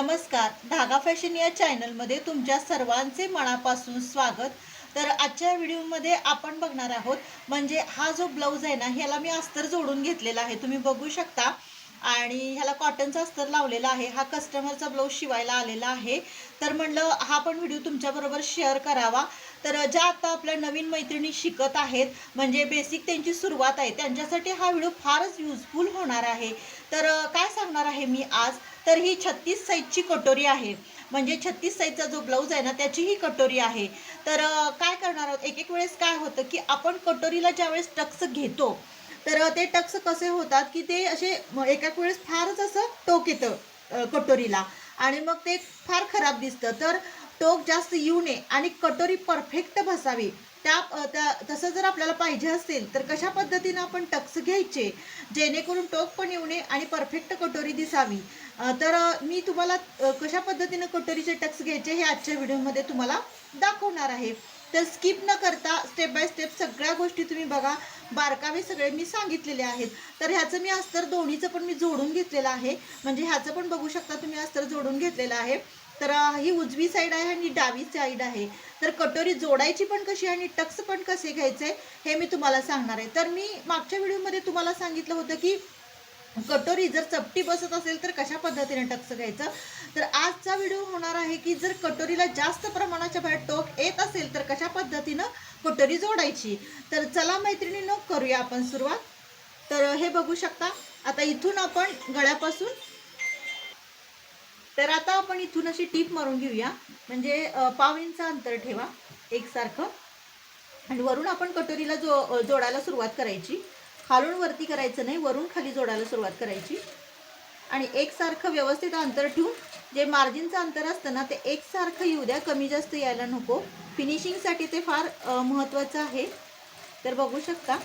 नमस्कार. धागा फॅशन या चॅनलमध्ये तुमच्या सर्वांचे मनापासून स्वागत. तर आजच्या व्हिडिओमध्ये आपण बघणार आहोत म्हणजे हा जो ब्लाऊज आहे ना ह्याला मी अस्तर जोडून घेतलेला आहे. तुम्ही बघू शकता. आणि ह्याला कॉटनचा अस्तर लावलेला आहे. हा कस्टमरचा ब्लाऊज शिवायला आलेला आहे. तर म्हणलं हा पण व्हिडिओ तुमच्याबरोबर शेअर करावा. तर ज्या आता आपल्या नवीन मैत्रिणी शिकत आहेत म्हणजे बेसिक त्यांची सुरुवात आहे त्यांच्यासाठी हा व्हिडिओ फारच युजफुल होणार आहे. तर काय सांगणार आहे मी आज? तर ही छत्तीस साईजची कटोरी आहे. म्हणजे छत्तीस साईजचा जो ब्लाऊज आहे ना त्याची ही कटोरी आहे. तर काय करणार आहोत? एक एक वेळेस काय होतं की आपण कटोरीला ज्यावेळेस टक्स घेतो तर ते टक्स कसे होतात की ते असे एका वेळेस फारच असं टोक येतं कटोरीला. आणि मग ते फार खराब दिसतं. तर टोक जास्त येऊ नये आणि कटोरी परफेक्ट बसावी. त्या त्या तसं जर आपल्याला पाहिजे असेल तर कशा पद्धतीनं आपण टक्स घ्यायचे? जेणेकरून टोक पण येऊ नये आणि परफेक्ट कटोरी दिसावी. तर मी तुम्हाला कशा पद्धतीनं कटोरीचे टक्स घ्यायचे हे आजच्या व्हिडिओमध्ये तुम्हाला दाखवणार आहे. तर स्किप न करता स्टेप बाय स्टेप सगळ्या गोष्टी तुम्ही बघा. बारकावे सगळे मी सांगितलेले आहेत. तर ह्याचं मी अस्तर दोन्हीचं पण मी जोडून घेतलेलं आहे. म्हणजे ह्याचं पण बघू शकता तुम्ही अस्तर जोडून घेतलेलं आहे. तर ही उजवी साईड आहे आणि डावी साईड आहे. तर कटोरी जोडायची पण कशी आणि टक्स पण कसे घ्यायचे हे मी तुम्हाला सांगणार आहे. तर मी मागच्या व्हिडिओमध्ये तुम्हाला सांगितलं होतं की कटोरी जर चपटी बसत असेल तर कशा पद्धतीने टक्स घ्यायचं? तर आजचा व्हिडिओ होणार आहे की जर कटोरीला जास्त प्रमाणाच्या बाहेर टोक येत असेल तर कशा पद्धतीनं कटोरी जोडायची? तर चला मैत्रिणीनं करूया आपण सुरुवात. तर हे बघू शकता आता इथून आपण गळ्यापासून तर आता आपण इथून अशी टीप मारून घेऊया. म्हणजे पाव इंच अंतर ठेवा एकसारखं. आणि वरून आपण कटोरीला जो जोडायला सुरुवात करायची. खालून वरती करायचं नाही वरून खाली जोडायला सुरुवात करायची. आणि एकसारखं व्यवस्थित अंतर ठेवून जे मार्जिनचं अंतर असतं ना ते एकसारखं येऊ द्या कमी जास्त यायला नको. फिनिशिंगसाठी ते फार महत्त्वाचं आहे. तर बघू शकता.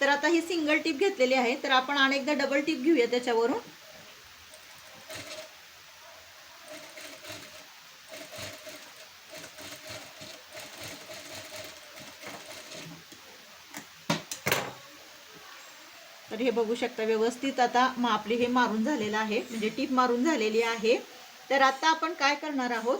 तर आता ही सिंगल टीप घेतलेली आहे. तर आपण अनेकदा डबल टीप घेऊया त्याच्यावरून. तर हे बघू शकता व्यवस्थित आता मग आपले हे मारून झालेलं आहे म्हणजे टीप मारून झालेली आहे. तर आता आपण काय करणार आहोत?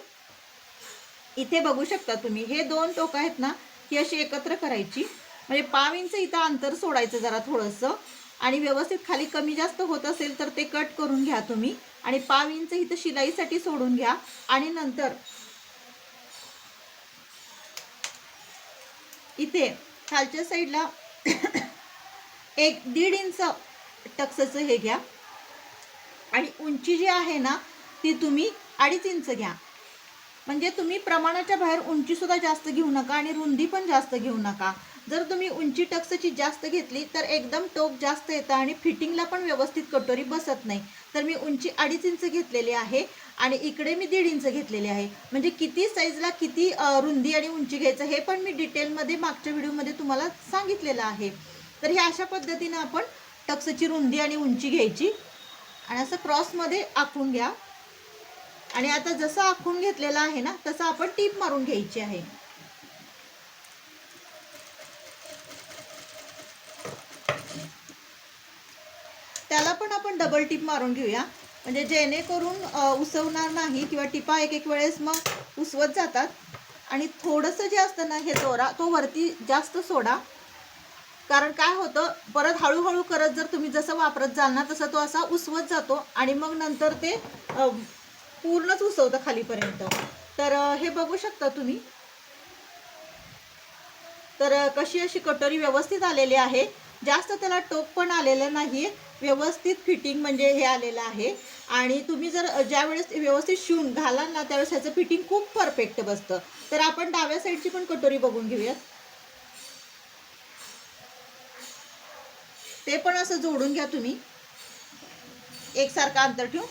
इथे बघू शकता तुम्ही हे दोन टोक आहेत ना ही अशी एकत्र करायची. म्हणजे पाव इंच इथं अंतर सोडायचं जरा थोडंसं. आणि व्यवस्थित खाली कमी जास्त होत असेल तर ते कट करून घ्या तुम्ही. आणि पाव इंच इथं शिलाईसाठी सोडून घ्या. आणि नंतर इथे खालच्या साईडला एक दीड इंच टक्सचं हे घ्या. आणि उंची जी आहे ना ती तुम्ही अडीच इंच घ्या. म्हणजे तुम्ही प्रमाणाच्या बाहेर उंचीसुद्धा जास्त घेऊ नका आणि रुंदी पण जास्त घेऊ नका. जर तुम्ही उंची टक्सची जास्त घेतली तर एकदम टोक जास्त येतं आणि फिटिंगला पण व्यवस्थित कटोरी बसत नाही. तर मी उंची अडीच इंच घेतलेली आहे आणि इकडे मी दीड इंच घेतलेली आहे. म्हणजे किती साईजला किती रुंदी आणि उंची घ्यायचं हे पण मी डिटेलमध्ये मागच्या व्हिडिओमध्ये तुम्हाला सांगितलेलं आहे. तर ह्या अशा पद्धतीनं आपण टक्सची रुंदी आणि उंची घ्यायची. आणि असं क्रॉसमध्ये आखून घ्या. आणि आता जसं आखून घेतलेलं आहे ना तसं आपण टीप मारून घ्यायची आहे. त्याला पण आपण डबल टीप मारून घेऊया. म्हणजे जेणेकरून उसवणार नाही किंवा टिपा एक एक वेळेस मग उसवत जातात. आणि थोडंसं जे असतं ना हे दोरा तो वरती जास्त सोडा. कारण काय होतं परत हळूहळू करत जर तुम्ही जसं वापरत जाल ना तसं तो असा उसवत जातो आणि मग नंतर ते पूर्णच उसवतं खालीपर्यंत. तर हे बघू शकता तुम्ही. तर कशी अशी कटोरी व्यवस्थित आलेली आहे. जास्त त्याला टोक पण आलेलं नाही व्यवस्थित फिटिंग म्हणजे हे आलेलं आहे. आणि तुम्ही जर ज्यावेळेस व्यवस्थित शिवून घालाल ना त्यावेळेस ह्याचं फिटिंग खूप परफेक्ट बसतं. तर आपण डाव्या साईडची पण कटोरी बघून घेऊयात. ते पण असं जोडून घ्या तुम्ही. एकसारखं अंतर ठेवून.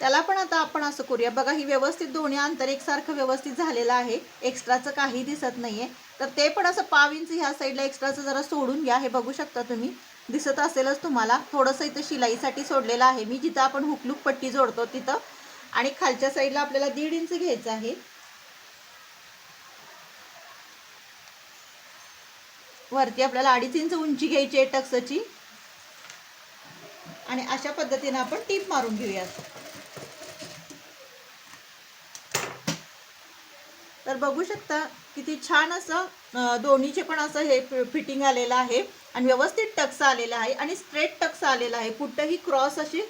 त्याला पण आता आपण असं करूया. बघा ही व्यवस्थित दोन्ही अंतर एकसारखं व्यवस्थित झालेलं आहे. एक्स्ट्राचं काही दिसत नाहीये. तर ते पण असं पाव इंच ह्या साईडला एक्स्ट्राचं जरा सोडून घ्या. हे बघू शकता तुम्ही. दिसत असेलच तुम्हाला. थोडंसं इथं शिलाईसाठी सोडलेलं आहे मी. जिथं आपण हुकलूक पट्टी जोडतो तिथं. आणि खालच्या साईडला आपल्याला दीड इंच घ्यायचं आहे. वरती आपल्याला अडीच इंच उंची घ्यायची आहे टक्सची. आणि अशा पद्धतीने आपण टीप मारून घेऊयात. तर बघू शकता किती छान असं दोन्हीचे पण असं हे फिटिंग आलेलं आहे आणि व्यवस्थित टक्स आलेला आहे आणि स्ट्रेट टक्स आलेला आहे. कुठंही क्रॉस अशी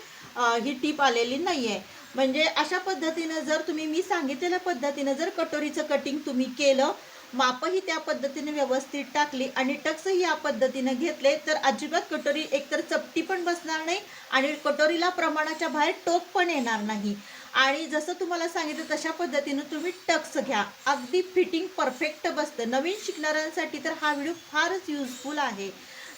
ही टीप आलेली नाही आहे म्हणजे अशा पद्धतीनं जर तुम्ही मी सांगितलेल्या पद्धतीनं जर कटोरीचं कटिंग तुम्ही केलं मापही त्या पद्धतीने व्यवस्थित टाकली आणि टक्सही या पद्धतीनं घेतले तर अजिबात कटोरी एकतर चपटी पण बसणार नाही आणि कटोरीला प्रमाणाच्या बाहेर टोक पण येणार नाही. आणि जसं तुम्हाला सांगितलं तशा पद्धतीनं तुम्ही टक्स घ्या. अगदी फिटिंग परफेक्ट बसतं. नवीन शिकणाऱ्यांसाठी तर हा व्हिडिओ फारच युजफुल आहे.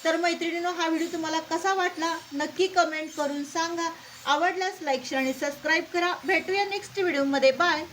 तर मैत्रिणींनो हा व्हिडिओ तुम्हाला कसा वाटला? नक्की कमेंट करून सांगा. आवडल्यास लाईक शेअर आणि सबस्क्राईब करा. भेटूया नेक्स्ट व्हिडिओमध्ये बाय